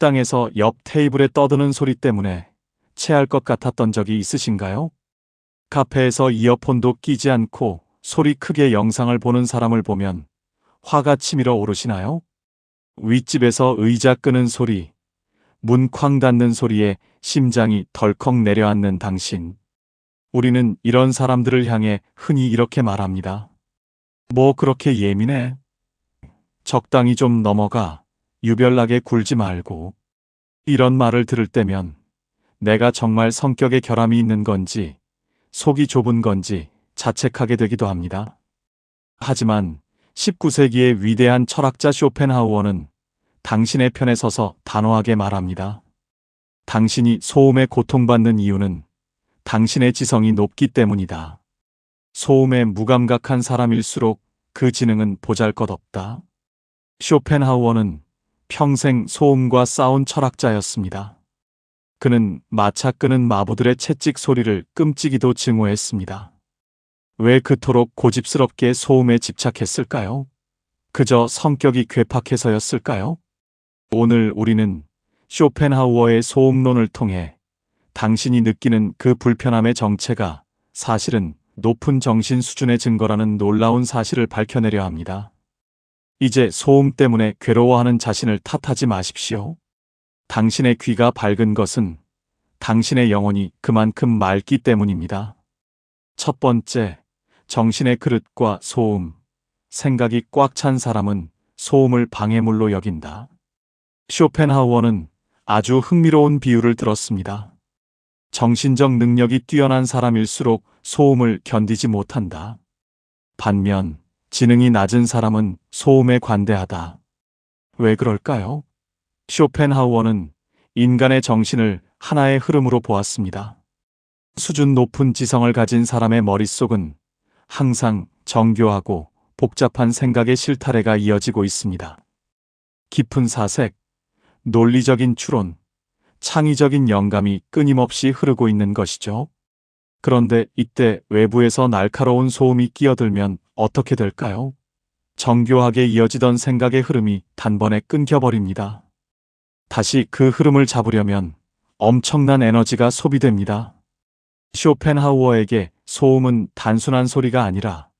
식당에서 옆 테이블에 떠드는 소리 때문에 체할 것 같았던 적이 있으신가요? 카페에서 이어폰도 끼지 않고 소리 크게 영상을 보는 사람을 보면 화가 치밀어 오르시나요? 윗집에서 의자 끄는 소리, 문 쾅 닫는 소리에 심장이 덜컥 내려앉는 당신. 우리는 이런 사람들을 향해 흔히 이렇게 말합니다. 뭐 그렇게 예민해? 적당히 좀 넘어가. 유별나게 굴지 말고. 이런 말을 들을 때면 내가 정말 성격에 결함이 있는 건지 속이 좁은 건지 자책하게 되기도 합니다. 하지만 19세기의 위대한 철학자 쇼펜하우어는 당신의 편에 서서 단호하게 말합니다. 당신이 소음에 고통받는 이유는 당신의 지성이 높기 때문이다. 소음에 무감각한 사람일수록 그 지능은 보잘 것 없다. 쇼펜하우어는 평생 소음과 싸운 철학자였습니다. 그는 마차 끄는 마부들의 채찍 소리를 끔찍이도 증오했습니다. 왜 그토록 고집스럽게 소음에 집착했을까요? 그저 성격이 괴팍해서였을까요? 오늘 우리는 쇼펜하우어의 소음론을 통해 당신이 느끼는 그 불편함의 정체가 사실은 높은 정신 수준의 증거라는 놀라운 사실을 밝혀내려 합니다. 이제 소음 때문에 괴로워하는 자신을 탓하지 마십시오. 당신의 귀가 밝은 것은 당신의 영혼이 그만큼 맑기 때문입니다. 첫 번째, 정신의 그릇과 소음, 생각이 꽉 찬 사람은 소음을 방해물로 여긴다. 쇼펜하우어는 아주 흥미로운 비유를 들었습니다. 정신적 능력이 뛰어난 사람일수록 소음을 견디지 못한다. 반면 지능이 낮은 사람은 소음에 관대하다. 왜 그럴까요? 쇼펜하우어는 인간의 정신을 하나의 흐름으로 보았습니다. 수준 높은 지성을 가진 사람의 머릿속은 항상 정교하고 복잡한 생각의 실타래가 이어지고 있습니다. 깊은 사색, 논리적인 추론, 창의적인 영감이 끊임없이 흐르고 있는 것이죠. 그런데 이때 외부에서 날카로운 소음이 끼어들면 어떻게 될까요? 정교하게 이어지던 생각의 흐름이 단번에 끊겨버립니다. 다시 그 흐름을 잡으려면 엄청난 에너지가 소비됩니다. 쇼펜하우어에게 소음은 단순한 소리가 아니라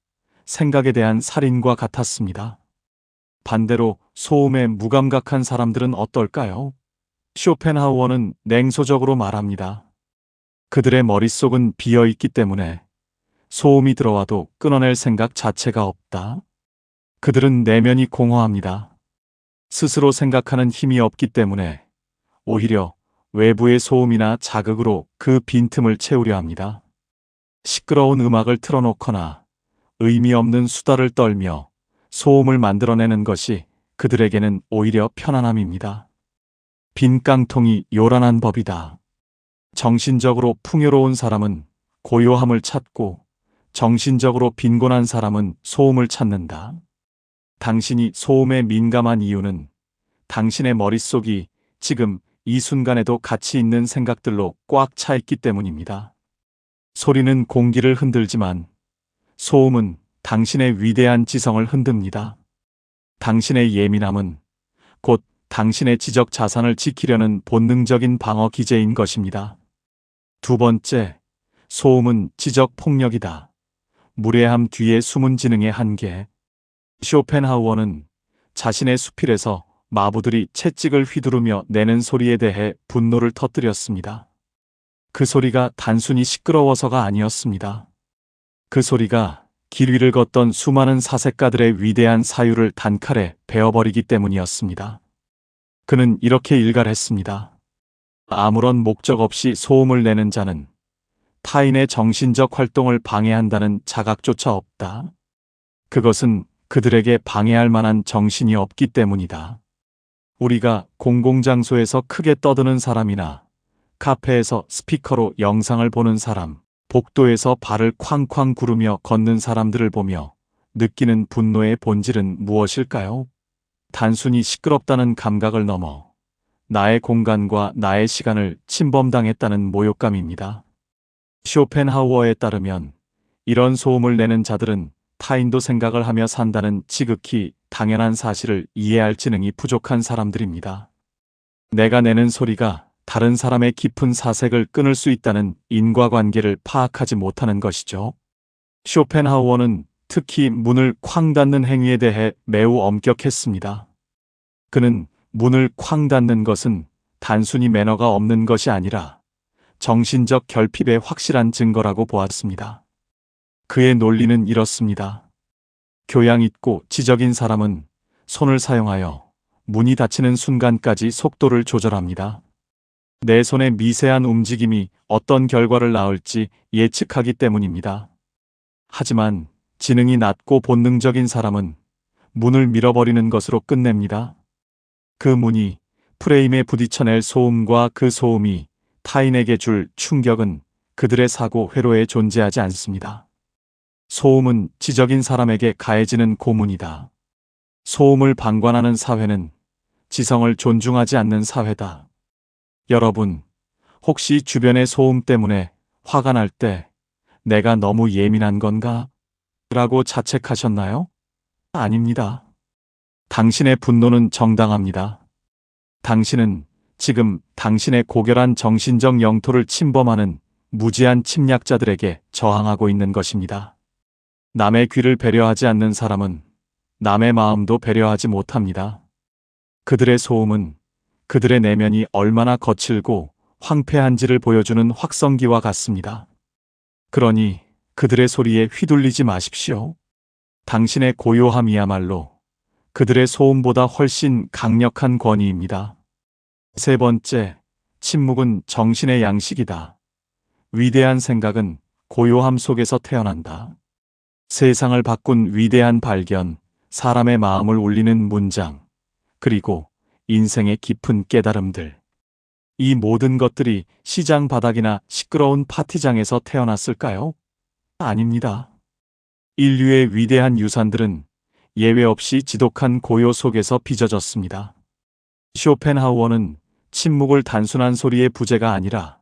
생각에 대한 살인과 같았습니다. 반대로 소음에 무감각한 사람들은 어떨까요? 쇼펜하우어는 냉소적으로 말합니다. 그들의 머릿속은 비어 있기 때문에 소음이 들어와도 끊어낼 생각 자체가 없다. 그들은 내면이 공허합니다. 스스로 생각하는 힘이 없기 때문에 오히려 외부의 소음이나 자극으로 그 빈틈을 채우려 합니다. 시끄러운 음악을 틀어놓거나 의미 없는 수다를 떨며 소음을 만들어내는 것이 그들에게는 오히려 편안함입니다. 빈 깡통이 요란한 법이다. 정신적으로 풍요로운 사람은 고요함을 찾고 정신적으로 빈곤한 사람은 소음을 찾는다. 당신이 소음에 민감한 이유는 당신의 머릿속이 지금 이 순간에도 가치 있는 생각들로 꽉 차 있기 때문입니다. 소리는 공기를 흔들지만 소음은 당신의 위대한 지성을 흔듭니다. 당신의 예민함은 곧 당신의 지적 자산을 지키려는 본능적인 방어 기제인 것입니다. 두 번째, 소음은 지적 폭력이다. 무례함 뒤에 숨은 지능의 한계. 쇼펜하우어는 자신의 수필에서 마부들이 채찍을 휘두르며 내는 소리에 대해 분노를 터뜨렸습니다. 그 소리가 단순히 시끄러워서가 아니었습니다. 그 소리가 길 위를 걷던 수많은 사색가들의 위대한 사유를 단칼에 베어버리기 때문이었습니다. 그는 이렇게 일갈했습니다. 아무런 목적 없이 소음을 내는 자는 타인의 정신적 활동을 방해한다는 자각조차 없다. 그것은 그들에게 방해할 만한 정신이 없기 때문이다. 우리가 공공장소에서 크게 떠드는 사람이나 카페에서 스피커로 영상을 보는 사람, 복도에서 발을 쾅쾅 구르며 걷는 사람들을 보며 느끼는 분노의 본질은 무엇일까요? 단순히 시끄럽다는 감각을 넘어 나의 공간과 나의 시간을 침범당했다는 모욕감입니다. 쇼펜하우어에 따르면 이런 소음을 내는 자들은 타인도 생각을 하며 산다는 지극히 당연한 사실을 이해할 지능이 부족한 사람들입니다. 내가 내는 소리가 다른 사람의 깊은 사색을 끊을 수 있다는 인과관계를 파악하지 못하는 것이죠. 쇼펜하우어는 특히 문을 쾅 닫는 행위에 대해 매우 엄격했습니다. 그는 문을 쾅 닫는 것은 단순히 매너가 없는 것이 아니라 정신적 결핍의 확실한 증거라고 보았습니다. 그의 논리는 이렇습니다. 교양 있고 지적인 사람은 손을 사용하여 문이 닫히는 순간까지 속도를 조절합니다. 내 손의 미세한 움직임이 어떤 결과를 낳을지 예측하기 때문입니다. 하지만 지능이 낮고 본능적인 사람은 문을 밀어버리는 것으로 끝냅니다. 그 문이 프레임에 부딪혀낼 소음과 그 소음이 타인에게 줄 충격은 그들의 사고 회로에 존재하지 않습니다. 소음은 지적인 사람에게 가해지는 고문이다. 소음을 방관하는 사회는 지성을 존중하지 않는 사회다. 여러분, 혹시 주변의 소음 때문에 화가 날 때 내가 너무 예민한 건가? 라고 자책하셨나요? 아닙니다. 당신의 분노는 정당합니다. 당신은 지금 당신의 고결한 정신적 영토를 침범하는 무지한 침략자들에게 저항하고 있는 것입니다. 남의 귀를 배려하지 않는 사람은 남의 마음도 배려하지 못합니다. 그들의 소음은 그들의 내면이 얼마나 거칠고 황폐한지를 보여주는 확성기와 같습니다. 그러니 그들의 소리에 휘둘리지 마십시오. 당신의 고요함이야말로 그들의 소음보다 훨씬 강력한 권위입니다. 세 번째, 침묵은 정신의 양식이다. 위대한 생각은 고요함 속에서 태어난다. 세상을 바꾼 위대한 발견, 사람의 마음을 울리는 문장, 그리고 인생의 깊은 깨달음들. 이 모든 것들이 시장 바닥이나 시끄러운 파티장에서 태어났을까요? 아닙니다. 인류의 위대한 유산들은 예외 없이 지독한 고요 속에서 빚어졌습니다. 쇼펜하우어는 침묵을 단순한 소리의 부재가 아니라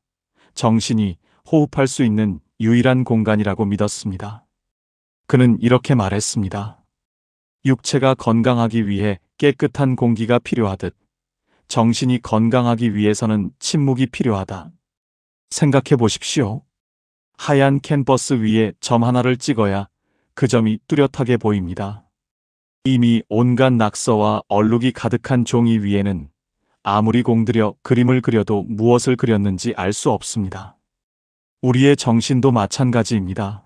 정신이 호흡할 수 있는 유일한 공간이라고 믿었습니다. 그는 이렇게 말했습니다. 육체가 건강하기 위해 깨끗한 공기가 필요하듯 정신이 건강하기 위해서는 침묵이 필요하다. 생각해 보십시오. 하얀 캔버스 위에 점 하나를 찍어야 그 점이 뚜렷하게 보입니다. 이미 온갖 낙서와 얼룩이 가득한 종이 위에는 아무리 공들여 그림을 그려도 무엇을 그렸는지 알 수 없습니다. 우리의 정신도 마찬가지입니다.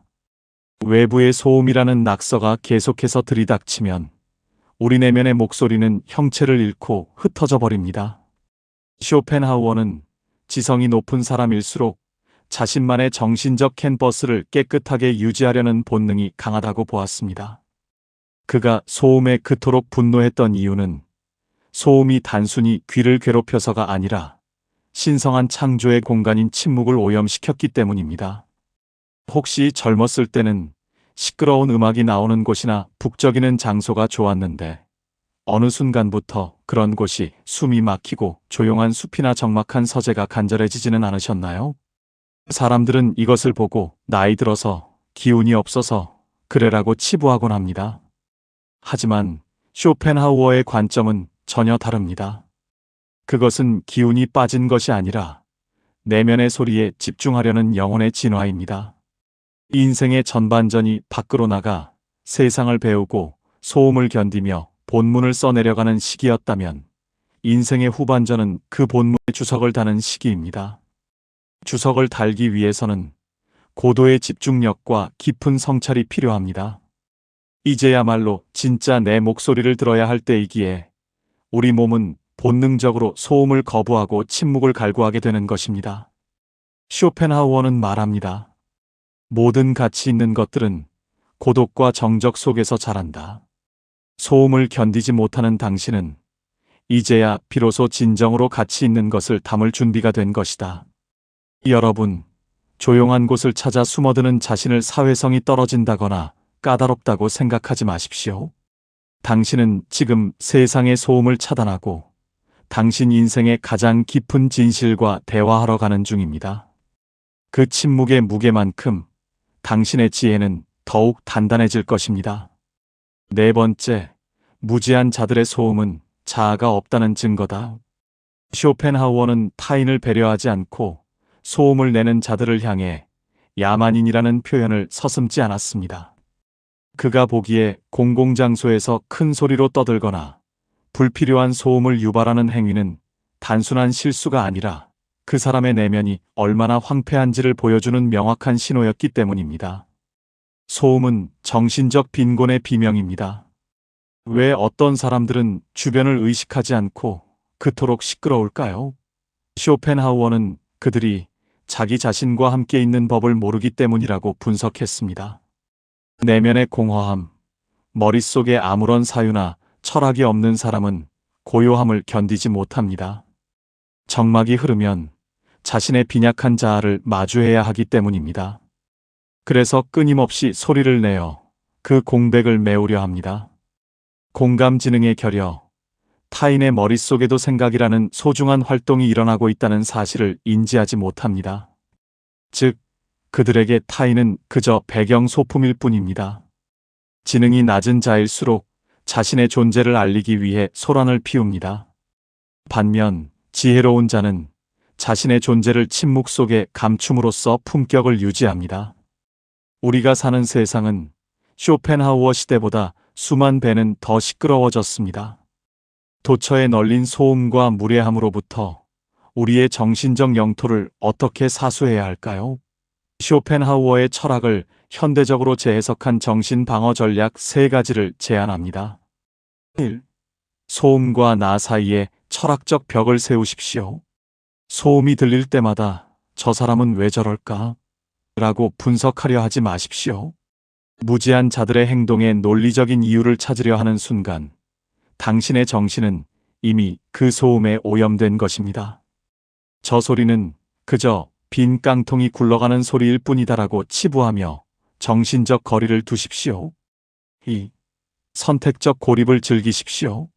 외부의 소음이라는 낙서가 계속해서 들이닥치면 우리 내면의 목소리는 형체를 잃고 흩어져 버립니다. 쇼펜하우어는 지성이 높은 사람일수록 자신만의 정신적 캔버스를 깨끗하게 유지하려는 본능이 강하다고 보았습니다. 그가 소음에 그토록 분노했던 이유는 소음이 단순히 귀를 괴롭혀서가 아니라 신성한 창조의 공간인 침묵을 오염시켰기 때문입니다. 혹시 젊었을 때는 시끄러운 음악이 나오는 곳이나 북적이는 장소가 좋았는데 어느 순간부터 그런 곳이 숨이 막히고 조용한 숲이나 적막한 서재가 간절해지지는 않으셨나요? 사람들은 이것을 보고 나이 들어서 기운이 없어서 그래라고 치부하곤 합니다. 하지만 쇼펜하우어의 관점은 전혀 다릅니다. 그것은 기운이 빠진 것이 아니라 내면의 소리에 집중하려는 영혼의 진화입니다. 인생의 전반전이 밖으로 나가 세상을 배우고 소음을 견디며 본문을 써내려가는 시기였다면 인생의 후반전은 그 본문의 주석을 다는 시기입니다. 주석을 달기 위해서는 고도의 집중력과 깊은 성찰이 필요합니다. 이제야말로 진짜 내 목소리를 들어야 할 때이기에 우리 몸은 본능적으로 소음을 거부하고 침묵을 갈구하게 되는 것입니다. 쇼펜하우어는 말합니다. 모든 가치 있는 것들은 고독과 정적 속에서 자란다. 소음을 견디지 못하는 당신은 이제야 비로소 진정으로 가치 있는 것을 담을 준비가 된 것이다. 여러분, 조용한 곳을 찾아 숨어드는 자신을 사회성이 떨어진다거나 까다롭다고 생각하지 마십시오. 당신은 지금 세상의 소음을 차단하고 당신 인생의 가장 깊은 진실과 대화하러 가는 중입니다. 그 침묵의 무게만큼 당신의 지혜는 더욱 단단해질 것입니다. 네 번째, 무지한 자들의 소음은 자아가 없다는 증거다. 쇼펜하우어는 타인을 배려하지 않고 소음을 내는 자들을 향해 야만인이라는 표현을 서슴지 않았습니다. 그가 보기에 공공장소에서 큰 소리로 떠들거나 불필요한 소음을 유발하는 행위는 단순한 실수가 아니라 그 사람의 내면이 얼마나 황폐한지를 보여주는 명확한 신호였기 때문입니다. 소음은 정신적 빈곤의 비명입니다. 왜 어떤 사람들은 주변을 의식하지 않고 그토록 시끄러울까요? 쇼펜하우어는 그들이 자기 자신과 함께 있는 법을 모르기 때문이라고 분석했습니다. 내면의 공허함, 머릿속에 아무런 사유나 철학이 없는 사람은 고요함을 견디지 못합니다. 정막이 흐르면 자신의 빈약한 자아를 마주해야 하기 때문입니다. 그래서 끊임없이 소리를 내어 그 공백을 메우려 합니다. 공감 지능의 결여, 타인의 머릿속에도 생각이라는 소중한 활동이 일어나고 있다는 사실을 인지하지 못합니다. 즉, 그들에게 타인은 그저 배경 소품일 뿐입니다. 지능이 낮은 자일수록 자신의 존재를 알리기 위해 소란을 피웁니다. 반면 지혜로운 자는 자신의 존재를 침묵 속에 감춤으로써 품격을 유지합니다. 우리가 사는 세상은 쇼펜하우어 시대보다 수만 배는 더 시끄러워졌습니다. 도처에 널린 소음과 무례함으로부터 우리의 정신적 영토를 어떻게 사수해야 할까요? 쇼펜하우어의 철학을 현대적으로 재해석한 정신 방어 전략 세 가지를 제안합니다. 1. 소음과 나 사이에 철학적 벽을 세우십시오. 소음이 들릴 때마다 저 사람은 왜 저럴까? 라고 분석하려 하지 마십시오. 무지한 자들의 행동에 논리적인 이유를 찾으려 하는 순간 당신의 정신은 이미 그 소음에 오염된 것입니다. 저 소리는 그저 빈 깡통이 굴러가는 소리일 뿐이다라고 치부하며 정신적 거리를 두십시오. 2. 선택적 고립을 즐기십시오.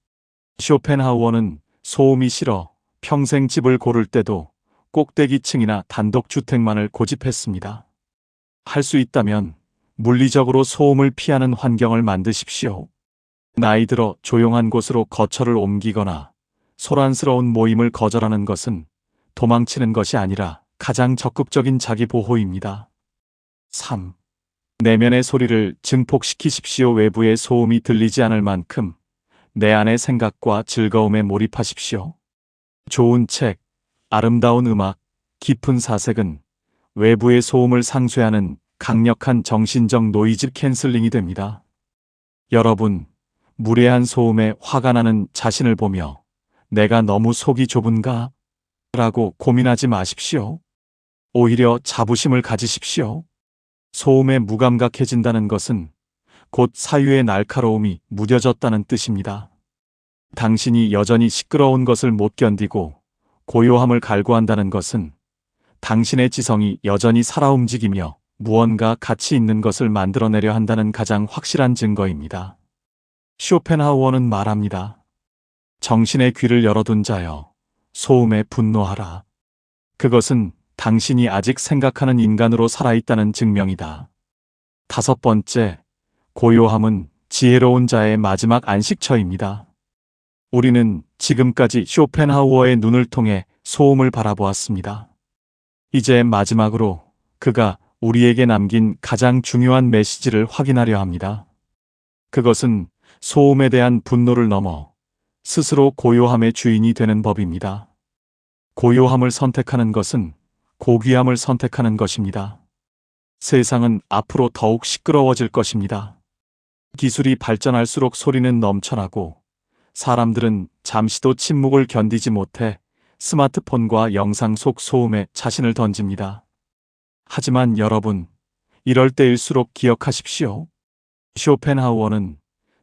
쇼펜하우어는 소음이 싫어 평생 집을 고를 때도 꼭대기층이나 단독주택만을 고집했습니다. 할 수 있다면 물리적으로 소음을 피하는 환경을 만드십시오. 나이 들어 조용한 곳으로 거처를 옮기거나 소란스러운 모임을 거절하는 것은 도망치는 것이 아니라 가장 적극적인 자기 보호입니다. 3. 내면의 소리를 증폭시키십시오. 외부의 소음이 들리지 않을 만큼 내 안의 생각과 즐거움에 몰입하십시오. 좋은 책, 아름다운 음악, 깊은 사색은 외부의 소음을 상쇄하는 강력한 정신적 노이즈 캔슬링이 됩니다. 여러분, 무례한 소음에 화가 나는 자신을 보며 내가 너무 속이 좁은가? 라고 고민하지 마십시오. 오히려 자부심을 가지십시오. 소음에 무감각해진다는 것은 곧 사유의 날카로움이 무뎌졌다는 뜻입니다. 당신이 여전히 시끄러운 것을 못 견디고 고요함을 갈구한다는 것은 당신의 지성이 여전히 살아 움직이며 무언가 가치 있는 것을 만들어내려 한다는 가장 확실한 증거입니다. 쇼펜하우어는 말합니다. 정신의 귀를 열어둔 자여, 소음에 분노하라. 그것은 당신이 아직 생각하는 인간으로 살아있다는 증명이다. 다섯 번째, 고요함은 지혜로운 자의 마지막 안식처입니다. 우리는 지금까지 쇼펜하우어의 눈을 통해 소음을 바라보았습니다. 이제 마지막으로 그가 우리에게 남긴 가장 중요한 메시지를 확인하려 합니다. 그것은 소음에 대한 분노를 넘어 스스로 고요함의 주인이 되는 법입니다. 고요함을 선택하는 것은 고귀함을 선택하는 것입니다. 세상은 앞으로 더욱 시끄러워질 것입니다. 기술이 발전할수록 소리는 넘쳐나고 사람들은 잠시도 침묵을 견디지 못해 스마트폰과 영상 속 소음에 자신을 던집니다. 하지만 여러분, 이럴 때일수록 기억하십시오. 쇼펜하우어는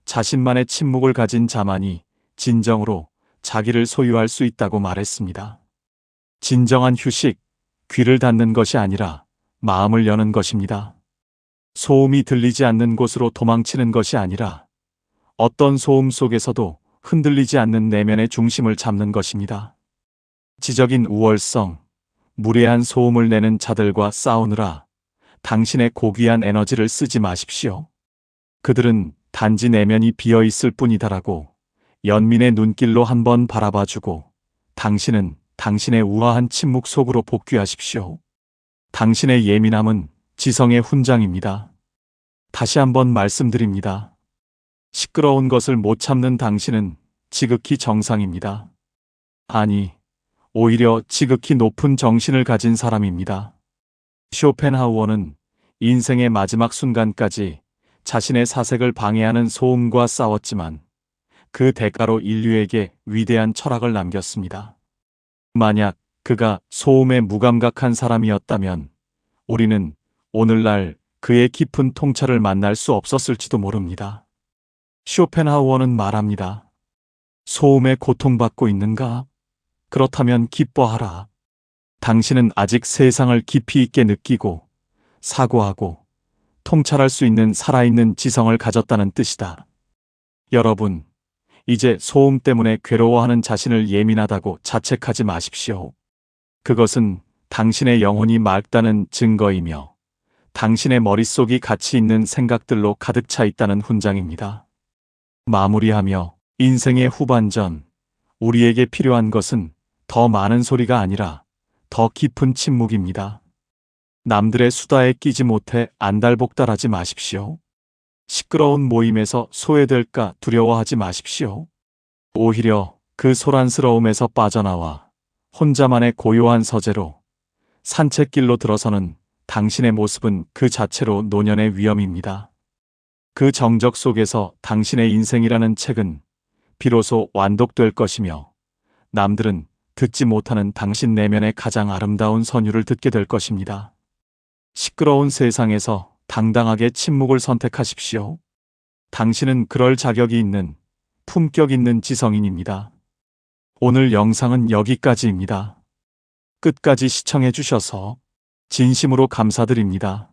자신만의 침묵을 가진 자만이 진정으로 자기를 소유할 수 있다고 말했습니다. 진정한 휴식, 귀를 닫는 것이 아니라 마음을 여는 것입니다. 소음이 들리지 않는 곳으로 도망치는 것이 아니라 어떤 소음 속에서도 흔들리지 않는 내면의 중심을 잡는 것입니다. 지적인 우월성, 무례한 소음을 내는 자들과 싸우느라 당신의 고귀한 에너지를 쓰지 마십시오. 그들은 단지 내면이 비어 있을 뿐이다라고 연민의 눈길로 한번 바라봐주고 당신은 당신의 우아한 침묵 속으로 복귀하십시오. 당신의 예민함은 지성의 훈장입니다. 다시 한번 말씀드립니다. 시끄러운 것을 못 참는 당신은 지극히 정상입니다. 아니, 오히려 지극히 높은 정신을 가진 사람입니다. 쇼펜하우어는 인생의 마지막 순간까지 자신의 사색을 방해하는 소음과 싸웠지만 그 대가로 인류에게 위대한 철학을 남겼습니다. 만약 그가 소음에 무감각한 사람이었다면 우리는 오늘날 그의 깊은 통찰을 만날 수 없었을지도 모릅니다. 쇼펜하우어는 말합니다. 소음에 고통받고 있는가? 그렇다면 기뻐하라. 당신은 아직 세상을 깊이 있게 느끼고 사고하고 통찰할 수 있는 살아있는 지성을 가졌다는 뜻이다. 여러분, 이제 소음 때문에 괴로워하는 자신을 예민하다고 자책하지 마십시오. 그것은 당신의 영혼이 맑다는 증거이며 당신의 머릿속이 가치 있는 생각들로 가득 차 있다는 훈장입니다. 마무리하며 인생의 후반전, 우리에게 필요한 것은 더 많은 소리가 아니라 더 깊은 침묵입니다. 남들의 수다에 끼지 못해 안달복달하지 마십시오. 시끄러운 모임에서 소외될까 두려워하지 마십시오. 오히려 그 소란스러움에서 빠져나와 혼자만의 고요한 서재로 산책길로 들어서는 당신의 모습은 그 자체로 노년의 위험입니다. 그 정적 속에서 당신의 인생이라는 책은 비로소 완독될 것이며 남들은 듣지 못하는 당신 내면의 가장 아름다운 선율을 듣게 될 것입니다. 시끄러운 세상에서 당당하게 침묵을 선택하십시오. 당신은 그럴 자격이 있는 품격 있는 지성인입니다. 오늘 영상은 여기까지입니다. 끝까지 시청해 주셔서 진심으로 감사드립니다.